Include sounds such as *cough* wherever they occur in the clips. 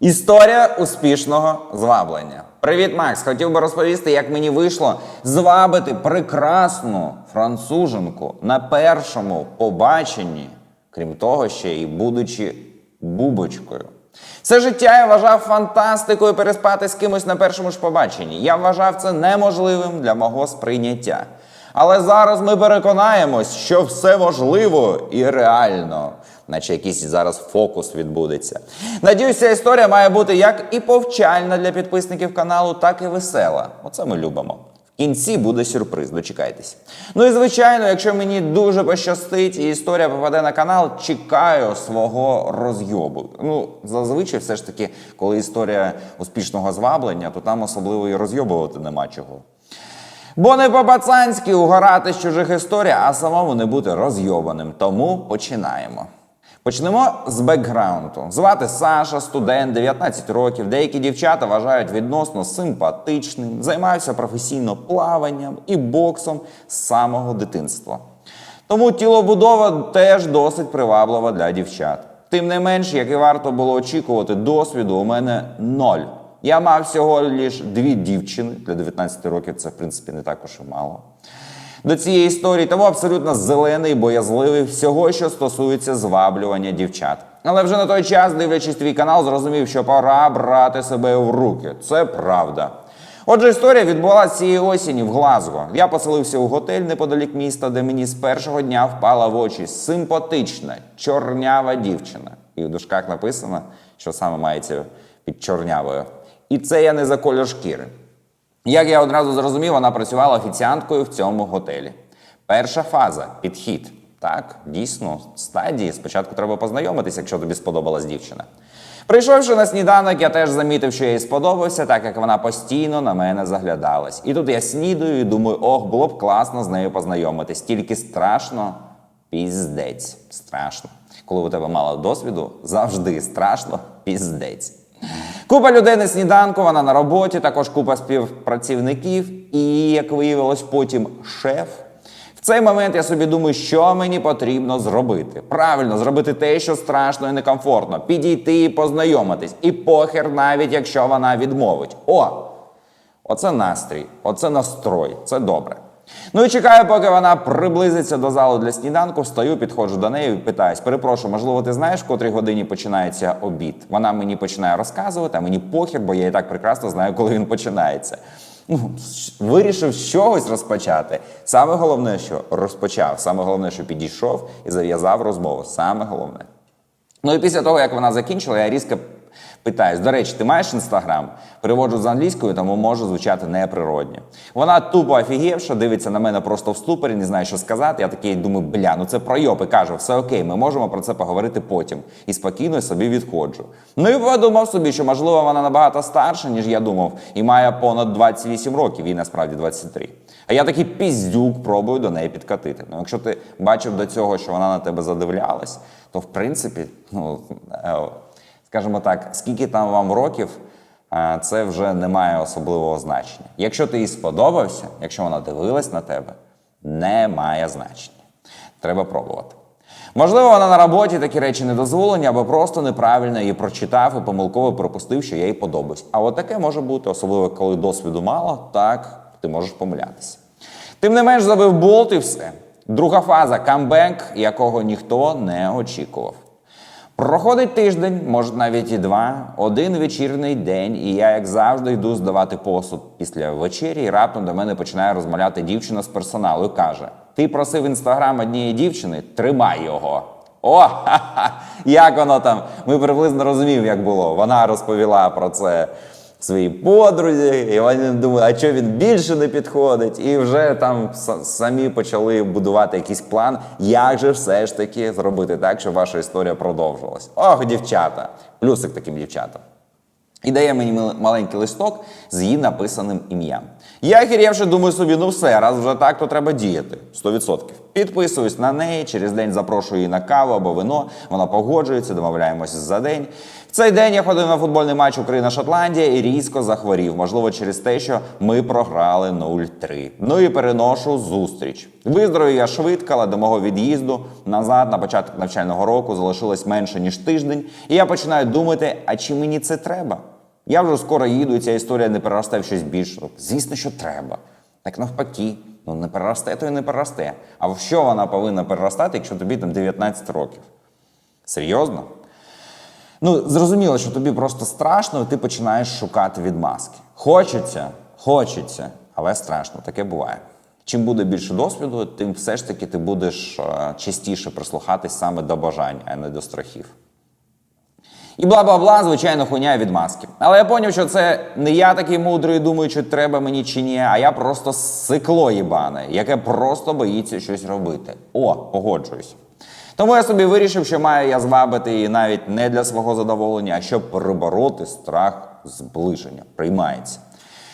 Історія успішного зваблення. Привіт, Макс! Хотів би розповісти, як мені вийшло звабити прекрасну француженку на першому побаченні, крім того, ще й будучи бубочкою. Все життя я вважав фантастикою переспати з кимось на першому ж побаченні. Я вважав це неможливим для мого сприйняття. Але зараз ми переконаємось, що все можливо і реально, наче якийсь зараз фокус відбудеться. Надіюсь, ця історія має бути як і повчальна для підписників каналу, так і весела. Оце ми любимо. В кінці буде сюрприз, дочекайтесь. Ну і звичайно, якщо мені дуже пощастить і історія попаде на канал, чекаю свого розйобу. Ну, зазвичай, все ж таки, коли історія успішного зваблення, то там особливо і розйобувати нема чого. Бо не по-пацанськи угорати з чужих історій, а самому не бути розйобаним. Тому починаємо. Почнемо з бекграунду. Звати Саша, студент, 19 років. Деякі дівчата вважають відносно симпатичним, займаюся професійно плаванням і боксом з самого дитинства. Тому тілобудова теж досить приваблива для дівчат. Тим не менш, як і варто було очікувати, досвіду у мене ноль. Я мав всього лише дві дівчини для 19 років, це в принципі не також і мало. До цієї історії тому абсолютно зелений, боязливий всього, що стосується зваблювання дівчат. Але вже на той час, дивлячись твій канал, зрозумів, що пора брати себе в руки. Це правда. Отже, історія відбулася цієї осені в Глазго. Я поселився у готель неподалік міста, де мені з першого дня впала в очі симпатична чорнява дівчина. І в дужках написано, що саме мається під чорнявою. І це я не за колір шкіри. Як я одразу зрозумів, вона працювала офіціанткою в цьому готелі. Перша фаза підхід. Так, дійсно, стадії. Спочатку треба познайомитися, якщо тобі сподобалась дівчина. Прийшовши на сніданок, я теж замітив, що їй сподобався, так як вона постійно на мене заглядалась. І тут я снідаю і думаю, ох, було б класно з нею познайомитись. Тільки страшно, піздець. Страшно. Коли у тебе мало досвіду, завжди страшно, піздець. Купа людей на сніданку, вона на роботі, також купа співпрацівників, і, як виявилось, потім шеф. В цей момент я собі думаю, що мені потрібно зробити. Правильно, зробити те, що страшно і некомфортно. Підійти і познайомитись. І похер, навіть якщо вона відмовить. О! Оце настрій, оце настрой, це добре. Ну і чекаю, поки вона приблизиться до залу для сніданку, встаю, підходжу до неї і питаюсь: перепрошую, можливо, ти знаєш, в котрій годині починається обід? Вона мені починає розказувати, а мені похер, бо я і так прекрасно знаю, коли він починається. Ну, вирішив з чогось розпочати. Саме головне, що розпочав, саме головне, що підійшов і зав'язав розмову. Саме головне. Ну і після того, як вона закінчила, я різко питаюсь: до речі, ти маєш інстаграм? Переводжу з англійської, тому може звучати неприродньо. Вона тупо офігівша, дивиться на мене просто в ступорі, не знає, що сказати. Я такий думаю, бля, ну це пройоп. І кажу, все окей, ми можемо про це поговорити потім. І спокійно собі відходжу. Ну і подумав собі, що можливо вона набагато старша, ніж я думав, і має понад 28 років, їй насправді 23. А я такий піздюк пробую до неї підкатити. Ну, якщо ти бачив до цього, що вона на тебе задивлялась, то в принципі, ну е, скажімо так, скільки там вам років, е, це вже не має особливого значення. Якщо ти їй сподобався, якщо вона дивилась на тебе, не має значення. Треба пробувати. Можливо, вона на роботі такі речі не дозволені, або просто неправильно її прочитав і помилково пропустив, що я їй подобаюсь. А от таке може бути, особливо коли досвіду мало, так ти можеш помилятися. Тим не менш, забив болт і все. Друга фаза камбек, якого ніхто не очікував. Проходить тиждень, може навіть і два, один вечірний день, і я, як завжди, йду здавати посуд після вечері, і раптом до мене починає розмовляти дівчина з персоналу і каже: Ти просив інстаграм однієї дівчини, тримай його. О, ха-ха, як воно там? Ми приблизно розуміємо, як було. Вона розповіла про це своїй подрузі, і вони думають, а що він більше не підходить, і вже там самі почали будувати якийсь план, як же все ж таки зробити так, щоб ваша історія продовжувалась. Ох, дівчата! Плюсик таким дівчатам. І дає мені маленький листок з її написаним ім'ям. Я хірявши думаю собі, ну все, раз вже так, то треба діяти. 100%. Підписуюсь на неї, через день запрошую її на каву або вино. Вона погоджується, домовляємося за день. В цей день я ходив на футбольний матч Україна-Шотландія і різко захворів. Можливо, через те, що ми програли 0-3. Ну і переношу зустріч. Виздоровів я швидко, але до мого від'їзду назад на початок навчального року залишилось менше ніж тиждень, і я починаю думати, а чи мені це треба? Я вже скоро їду, і ця історія не переросте в щось більше. Звісно, що треба. Так навпаки, ну не переросте, то і не переросте. А в що вона повинна переростати, якщо тобі там 19 років? Серйозно? Ну, зрозуміло, що тобі просто страшно, і ти починаєш шукати відмазки. Хочеться, хочеться, але страшно, таке буває. Чим буде більше досвіду, тим все ж таки ти будеш е, частіше прислухатись саме до бажань, а не до страхів. І бла бла бла, звичайно, хуйня від маски. Але я поняв, що це не я такий мудрий, думаю, чи треба мені чи ні, а я просто сикло їбане, яке просто боїться щось робити. О, погоджуюсь. Тому я собі вирішив, що маю я звабити її навіть не для свого задоволення, а щоб перебороти страх зближення. Приймається.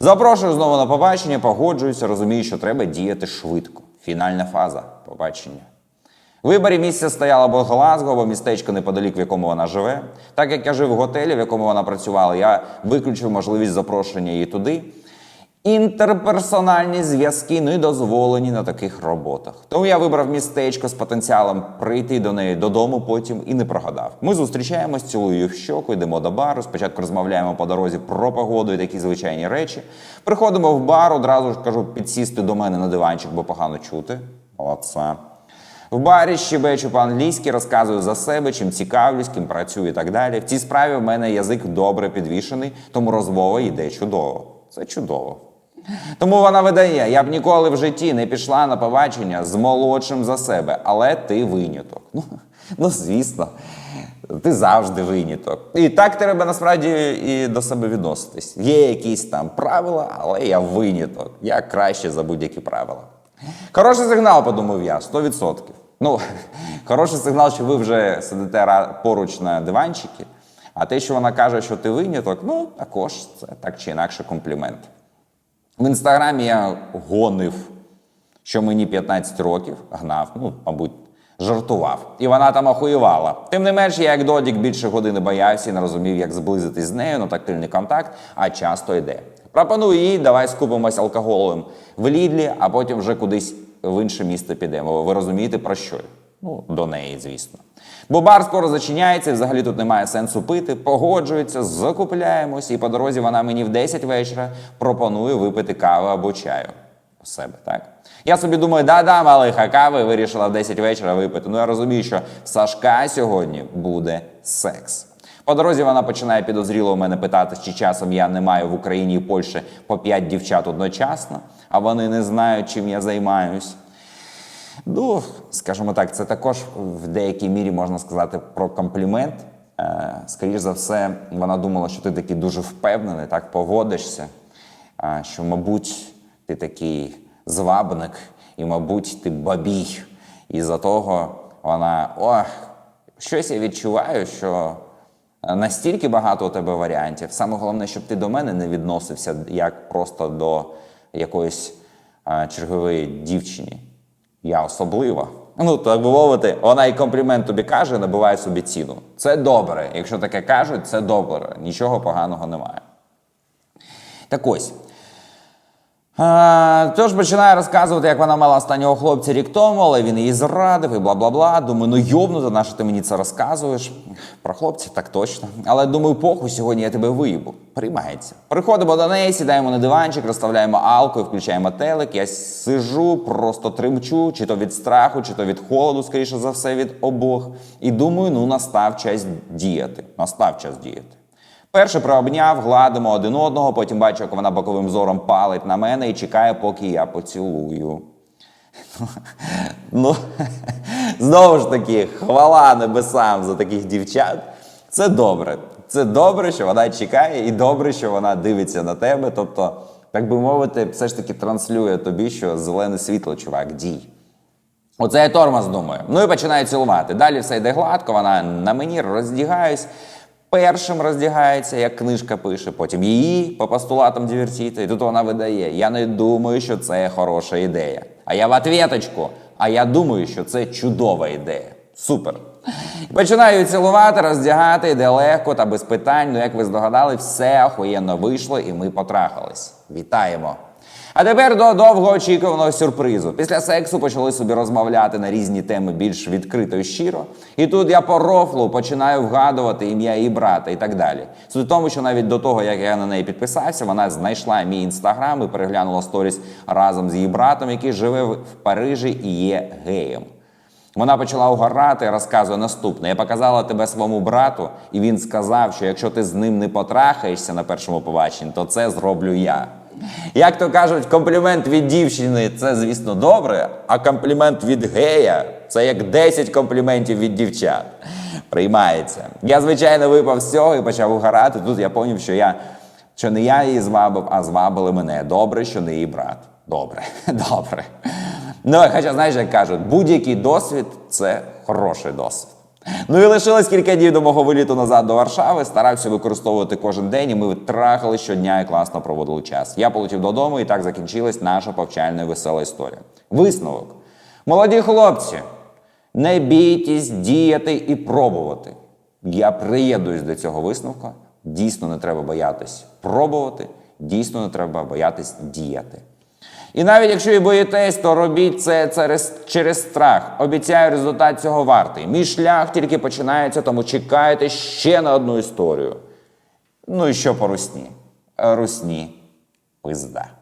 Запрошую знову на побачення, погоджуюся, розумію, що треба діяти швидко. Фінальна фаза побачення. Виборі місця стояла або Глазго, або містечко неподалік, в якому вона живе. Так як я жив в готелі, в якому вона працювала, я виключив можливість запрошення її туди. Інтерперсональні зв'язки не дозволені на таких роботах. Тому я вибрав містечко з потенціалом прийти до неї додому потім і не прогадав. Ми зустрічаємось, цілую в щоку, йдемо до бару. Спочатку розмовляємо по дорозі про погоду і такі звичайні речі. Приходимо в бар, одразу ж кажу підсісти до мене на диванчик, бо погано чути. Молодця. В барі щебечу по-англійськи, розказую за себе, чим цікавлюсь, ким працюю і так далі. В цій справі в мене язик добре підвішений, тому розмова йде чудово. Це чудово. Тому вона видає: я б ніколи в житті не пішла на побачення з молодшим за себе, але ти виняток. Ну, ну звісно, ти завжди виняток. І так треба насправді і до себе відноситись. Є якісь там правила, але я виняток. Я краще за будь-які правила. Хороший сигнал, подумав я, 100%. Ну, *laughs* хороший сигнал, що ви вже сидите поруч на диванчики, а те, що вона каже, що ти виняток, ну також це так чи інакше комплімент. В інстаграмі я гонив, що мені 15 років гнав, ну, мабуть, жартував. І вона там охуювала. Тим не менш, я як додік більше години боявся і не розумів, як зблизитись з нею на тактильний контакт, а часто йде. Пропоную їй, давай скупимось алкоголем в Лідлі, а потім вже кудись в інше місто підемо. Ви розумієте про що? Ну, до неї, звісно. Бо бар скоро зачиняється, і взагалі тут немає сенсу пити. Погоджується, закупляємось, і по дорозі вона мені в 10 вечора пропонує випити каву або чаю у себе, так? Я собі думаю, да-да, малиха, кави вирішила в 10 вечора випити. Ну я розумію, що Сашка сьогодні буде секс. По дорозі вона починає підозріло у мене питати, чи часом я не маю в Україні і Польщі по 5 дівчат одночасно, а вони не знають, чим я займаюсь. Ну, скажімо так, це також в деякій мірі можна сказати про комплімент. Е, Скоріше за все, вона думала, що ти такий дуже впевнений, так поводишся, що, мабуть, ти такий звабник, і, мабуть, ти бабій. І за того вона, ох, щось я відчуваю, що настільки багато у тебе варіантів. Саме головне, щоб ти до мене не відносився як просто до якоїсь а, чергової дівчині. Я особлива. Ну, так би мовити, вона і комплімент тобі каже, набиває собі ціну. Це добре. Якщо таке кажуть, це добре. Нічого поганого немає. Так ось. Тож починає розказувати, як вона мала останнього хлопця рік тому, але він її зрадив і бла бла бла. Думаю, ну йобнута, на що ти мені це розказуєш? Про хлопця так точно. Але думаю, похуй, сьогодні я тебе виїбу. Приймається. Приходимо до неї, сідаємо на диванчик, розставляємо алку і включаємо телек. Я сижу, просто тримчу, чи то від страху, чи то від холоду, скоріше за все, від обох. І думаю, ну настав час діяти. Настав час діяти. Перше прообняв, гладимо один одного, потім бачу, як вона боковим зором палить на мене і чекає, поки я поцілую. Ну, знову ж таки, хвала небесам за таких дівчат. Це добре. Це добре, що вона чекає, і добре, що вона дивиться на тебе. Тобто, так би мовити, все ж таки транслює тобі, що зелене світло, чувак, дій. Оце я тормоз думаю. Ну і починаю цілувати. Далі все йде гладко, вона на мені роздягаюсь. Першим роздягається, як книжка пише, потім її по постулатам дивертіти. І тут вона видає: Я не думаю, що це хороша ідея. А я в ответочку, а я думаю, що це чудова ідея. Супер. Починаю цілувати, роздягати, йде легко та без питань. Ну, як ви здогадали, все охуєнно вийшло, і ми потрахались. Вітаємо! А тепер до довгоочікуваного сюрпризу. Після сексу почали собі розмовляти на різні теми більш відкрито і щиро. І тут я по рофлу починаю вгадувати ім'я її брата і так далі. Суть в тому, що навіть до того, як я на неї підписався, вона знайшла мій інстаграм і переглянула сторіс разом з її братом, який живе в Парижі і є геєм. Вона почала угорати розказує наступне: я показала тебе своєму брату, і він сказав, що якщо ти з ним не потрахаєшся на першому побаченні, то це зроблю я. Як то кажуть, комплімент від дівчини це, звісно, добре, а комплімент від гея це як 10 компліментів від дівчат. Приймається. Я, звичайно, випав з цього і почав угорати. Тут я поняв, що я що не я її звабив, а звабили мене. Добре, що не її брат. Добре, *laughs* добре. Ну, хоча, знаєш, як кажуть, будь-який досвід це хороший досвід. Ну і лишилось кілька днів до мого виліту назад до Варшави. Старався використовувати кожен день, і ми трахали щодня і класно проводили час. Я полетів додому, і так закінчилась наша повчальна і весела історія. Висновок. Молоді хлопці, не бійтесь діяти і пробувати. Я приєднуюсь до цього висновку. Дійсно, не треба боятись пробувати, дійсно не треба боятись діяти. І навіть якщо і боїтесь, то робіть це через, страх. Обіцяю, результат цього вартий. Мій шлях тільки починається, тому чекайте ще на одну історію. Ну і що по русні? Русні пизда.